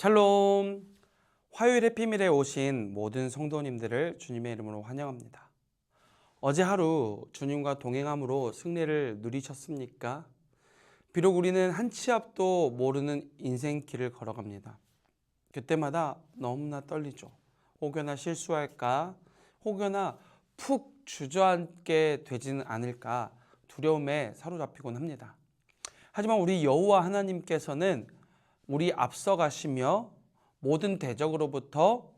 샬롬. 화요일 해피밀에 오신 모든 성도님들을 주님의 이름으로 환영합니다. 어제 하루 주님과 동행함으로 승리를 누리셨습니까? 비록 우리는 한 치 앞도 모르는 인생길을 걸어갑니다. 그때마다 너무나 떨리죠. 혹여나 실수할까? 혹여나 푹 주저앉게 되지는 않을까? 두려움에 사로잡히곤 합니다. 하지만 우리 여호와 하나님께서는 우리 앞서가시며 모든 대적으로부터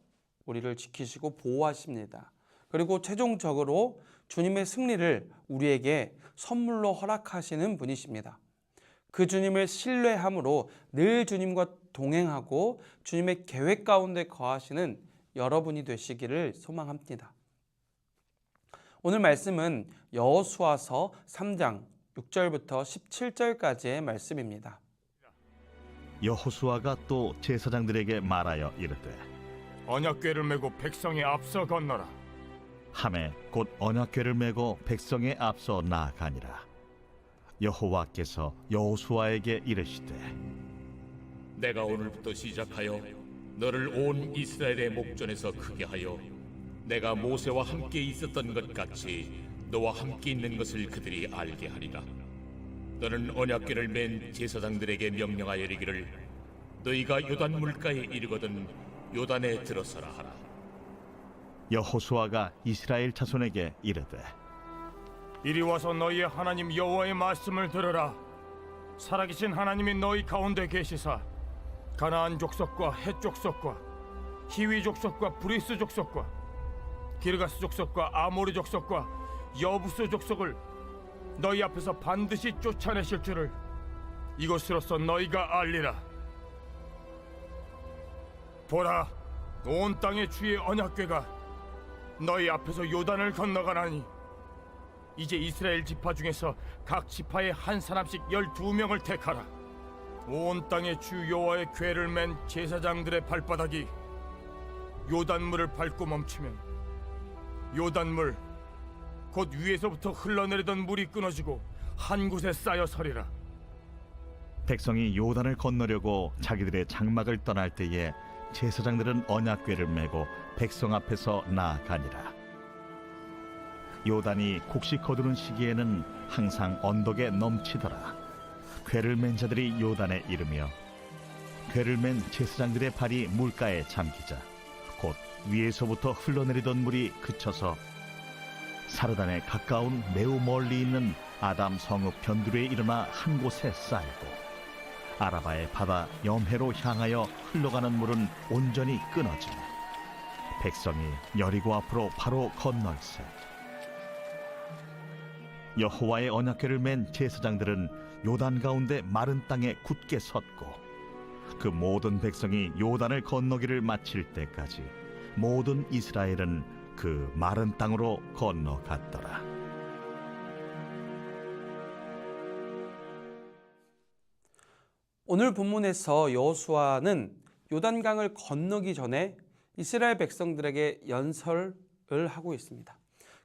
우리를 지키시고 보호하십니다. 그리고 최종적으로 주님의 승리를 우리에게 선물로 허락하시는 분이십니다. 그 주님을 신뢰함으로 늘 주님과 동행하고 주님의 계획 가운데 거하시는 여러분이 되시기를 소망합니다. 오늘 말씀은 여호수아서 3장 6절부터 17절까지의 말씀입니다. 여호수아가 또 제사장들에게 말하여 이르되 언약궤를 메고 백성의 앞서 건너라. 함에 곧 언약궤를 메고 백성의 앞서 나아가니라 여호와께서 여호수아에게 이르시되 내가 오늘부터 시작하여 너를 온 이스라엘의 목전에서 크게 하여 내가 모세와 함께 있었던 것 같이 너와 함께 있는 것을 그들이 알게 하리라. 너는 언약궤를 맨 제사장들에게 명령하여 이르기를 너희가 요단 물가에 이르거든 요단에 들어서라 하라. 여호수아가 이스라엘 자손에게 이르되 이리 와서 너희의 하나님 여호와의 말씀을 들으라. 살아계신 하나님이 너희 가운데 계시사 가나안 족속과 헷 족속과 히위 족속과 브리스 족속과 기르가스 족속과 아모리 족속과 여부스 족속을 너희 앞에서 반드시 쫓아내실 줄을 이것으로서 너희가 알리라. 보라, 온 땅의 주의 언약궤가 너희 앞에서 요단을 건너가나니 이제 이스라엘 지파 중에서 각 지파에 한 사람씩 열두 명을 택하라. 온 땅의 주 여호와의 궤를 맨 제사장들의 발바닥이 요단물을 밟고 멈추면 요단물 곧 위에서부터 흘러내리던 물이 끊어지고 한 곳에 쌓여 서리라. 백성이 요단을 건너려고 자기들의 장막을 떠날 때에 제사장들은 언약궤를 메고 백성 앞에서 나아가니라 요단이 곡식 거두는 시기에는 항상 언덕에 넘치더라 궤를 맨 자들이 요단에 이르며 궤를 맨 제사장들의 발이 물가에 잠기자 곧 위에서부터 흘러내리던 물이 그쳐서 사르단에 가까운 매우 멀리 있는 아담 성읍 변두리에 일어나 한 곳에 쌓이고 아라바의 바다 염해로 향하여 흘러가는 물은 온전히 끊어지며 백성이 여리고 앞으로 바로 건널세. 여호와의 언약궤를 맨 제사장들은 요단 가운데 마른 땅에 굳게 섰고 그 모든 백성이 요단을 건너기를 마칠 때까지 모든 이스라엘은 그 마른 땅으로 건너갔더라. 오늘 본문에서 여호수아는 요단강을 건너기 전에 이스라엘 백성들에게 연설을 하고 있습니다.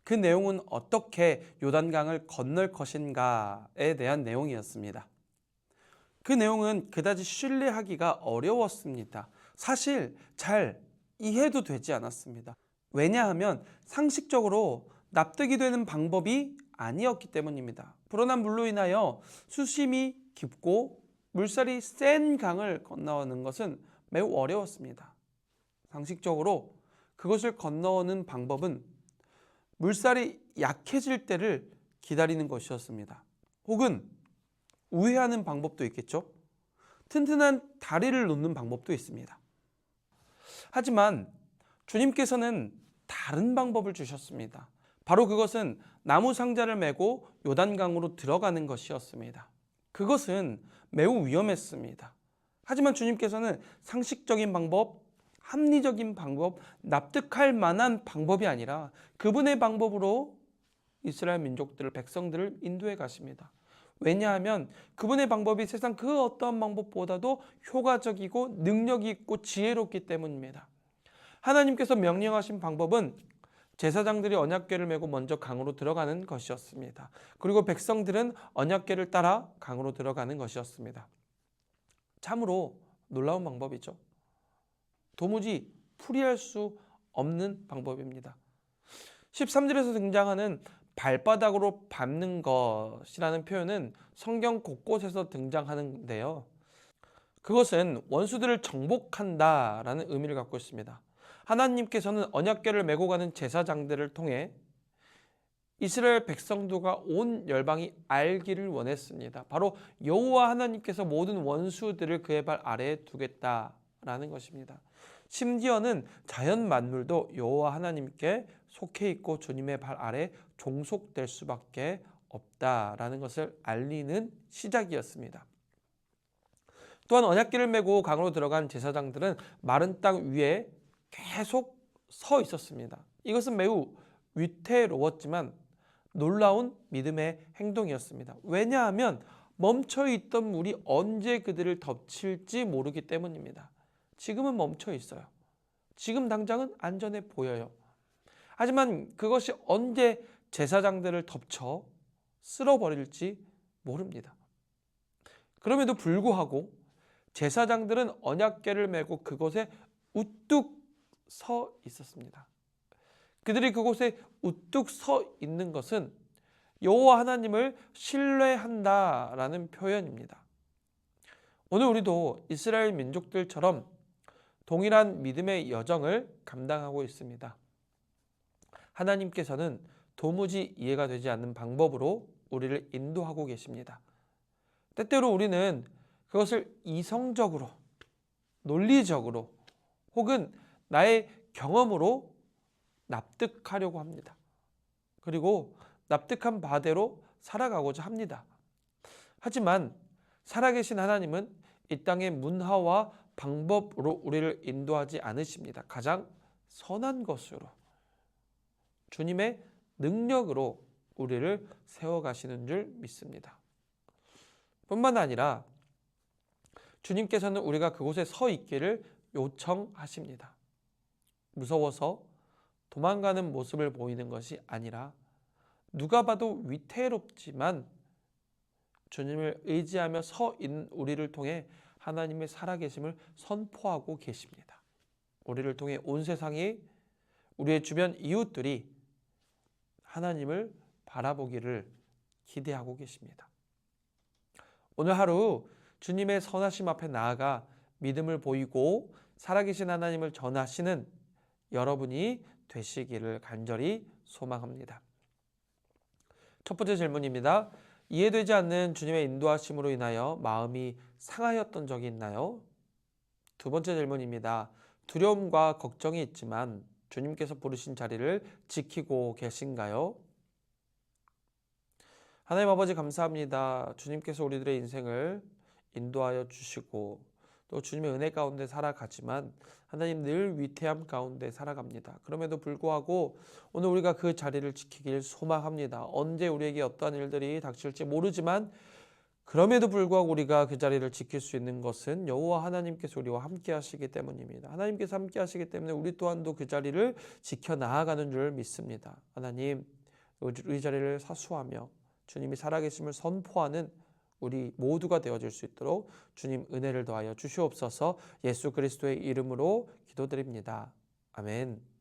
그 내용은 어떻게 요단강을 건널 것인가에 대한 내용이었습니다. 그 내용은 그다지 신뢰하기가 어려웠습니다. 사실 잘 이해도 되지 않았습니다. 왜냐하면 상식적으로 납득이 되는 방법이 아니었기 때문입니다. 불어난 물로 인하여 수심이 깊고 물살이 센 강을 건너는 것은 매우 어려웠습니다. 상식적으로 그것을 건너는 방법은 물살이 약해질 때를 기다리는 것이었습니다. 혹은 우회하는 방법도 있겠죠. 튼튼한 다리를 놓는 방법도 있습니다. 하지만 주님께서는 다른 방법을 주셨습니다. 바로 그것은 나무 상자를 메고 요단강으로 들어가는 것이었습니다. 그것은 매우 위험했습니다. 하지만 주님께서는 상식적인 방법, 합리적인 방법, 납득할 만한 방법이 아니라 그분의 방법으로 이스라엘 민족들을 백성들을 인도해 가십니다. 왜냐하면 그분의 방법이 세상 그 어떠한 방법보다도 효과적이고 능력이 있고 지혜롭기 때문입니다. 하나님께서 명령하신 방법은 제사장들이 언약궤를 메고 먼저 강으로 들어가는 것이었습니다. 그리고 백성들은 언약궤를 따라 강으로 들어가는 것이었습니다. 참으로 놀라운 방법이죠. 도무지 풀이할 수 없는 방법입니다. 13절에서 등장하는 발바닥으로 밟는 것이라는 표현은 성경 곳곳에서 등장하는데요. 그것은 원수들을 정복한다라는 의미를 갖고 있습니다. 하나님께서는 언약궤를 메고 가는 제사장들을 통해 이스라엘 백성도가 온 열방이 알기를 원했습니다. 바로 여호와 하나님께서 모든 원수들을 그의 발 아래에 두겠다라는 것입니다. 심지어는 자연 만물도 여호와 하나님께 속해 있고 주님의 발 아래 종속될 수밖에 없다라는 것을 알리는 시작이었습니다. 또한 언약궤를 메고 강으로 들어간 제사장들은 마른 땅 위에 계속 서 있었습니다. 이것은 매우 위태로웠지만 놀라운 믿음의 행동이었습니다. 왜냐하면 멈춰 있던 물이 언제 그들을 덮칠지 모르기 때문입니다. 지금은 멈춰 있어요. 지금 당장은 안전해 보여요. 하지만 그것이 언제 제사장들을 덮쳐 쓸어버릴지 모릅니다. 그럼에도 불구하고 제사장들은 언약궤를 메고 그곳에 우뚝 서 있었습니다. 그들이 그곳에 우뚝 서 있는 것은 여호와 하나님을 신뢰한다라는 표현입니다. 오늘 우리도 이스라엘 민족들처럼 동일한 믿음의 여정을 감당하고 있습니다. 하나님께서는 도무지 이해가 되지 않는 방법으로 우리를 인도하고 계십니다. 때때로 우리는 그것을 이성적으로, 논리적으로, 혹은 나의 경험으로 납득하려고 합니다. 그리고 납득한 바대로 살아가고자 합니다. 하지만 살아계신 하나님은 이 땅의 문화와 방법으로 우리를 인도하지 않으십니다. 가장 선한 것으로 주님의 능력으로 우리를 세워가시는 줄 믿습니다. 뿐만 아니라 주님께서는 우리가 그곳에 서 있기를 요청하십니다. 무서워서 도망가는 모습을 보이는 것이 아니라 누가 봐도 위태롭지만 주님을 의지하며 서 있는 우리를 통해 하나님의 살아계심을 선포하고 계십니다. 우리를 통해 온 세상이 우리의 주변 이웃들이 하나님을 바라보기를 기대하고 계십니다. 오늘 하루 주님의 선하심 앞에 나아가 믿음을 보이고 살아계신 하나님을 전하시는 여러분이 되시기를 간절히 소망합니다. 첫 번째 질문입니다. 이해되지 않는 주님의 인도하심으로 인하여 마음이 상하였던 적이 있나요? 두 번째 질문입니다. 두려움과 걱정이 있지만 주님께서 부르신 자리를 지키고 계신가요? 하나님 아버지 감사합니다. 주님께서 우리들의 인생을 인도하여 주시고 또 주님의 은혜 가운데 살아가지만 하나님 늘 위태함 가운데 살아갑니다. 그럼에도 불구하고 오늘 우리가 그 자리를 지키길 소망합니다. 언제 우리에게 어떠한 일들이 닥칠지 모르지만 그럼에도 불구하고 우리가 그 자리를 지킬 수 있는 것은 여호와 하나님께서 우리와 함께 하시기 때문입니다. 하나님께서 함께 하시기 때문에 우리 또한도 그 자리를 지켜 나아가는 줄 믿습니다. 하나님 우리 자리를 사수하며 주님이 살아계심을 선포하는 우리 모두가 되어질 수 있도록 주님 은혜를 더하여 주시옵소서 예수 그리스도의 이름으로 기도드립니다. 아멘.